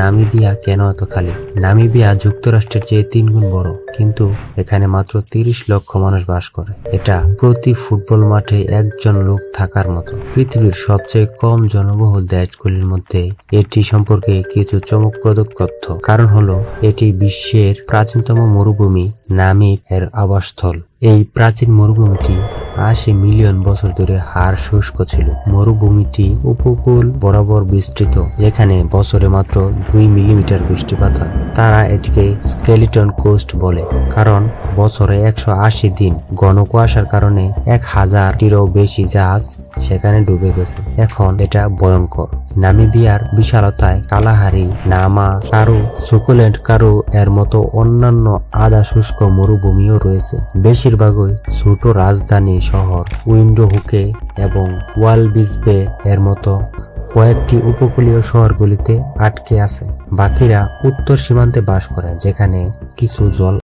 Namibia কেন এত খালি? নামিবিয়া যুক্তরাষ্ট্রের চেয়ে তিন গুণ বড়, কিন্তু এখানে মাত্র তিরিশ লক্ষ মানুষ বাস করে। এটা প্রতি ফুটবল মাঠে একজন লোক থাকার মতো। পৃথিবীর সবচেয়ে কম জনবহুল দেশগুলির মধ্যে এটি সম্পর্কে কিছু চমকপ্রদ তথ্য। কারণ হলো, এটি বিশ্বের প্রাচীনতম মরুভূমি নামিব এর আবাসস্থল। এই প্রাচীন মরুভূমিটি আশি মিলিয়ন বছর ধরে হার শুষ্ক ছিল। মরুভূমিটি উপকূল বরাবর বিস্তৃত, যেখানে বছরে মাত্র দুই মিলিমিটার বৃষ্টিপাত হয়। তারা এটিকে স্কেলিটন কোস্ট বলে, কারণ বছরে একশো আশি দিন ঘন কুয়াশার কারণে এক হাজারটিরও বেশি জাহাজ সেখানে ডুবে গেছে। এখন এটা ভয়ঙ্কর। নামিবিয়ার বিশালতায় কালাহারি, নামা, কারু, সুকুলেন্ট কারু এর মতো অন্যান্য আধা শুষ্ক মরুভূমিও রয়েছে। বেশিরভাগই ছোট রাজধানী শহর উইন্ডো হুকে এবং ওয়ালবিসবে এর মতো কয়েকটি উপকূলীয় শহরগুলিতে আটকে আছে। বাকিরা উত্তর সীমান্তে বাস করে, যেখানে কিছু জল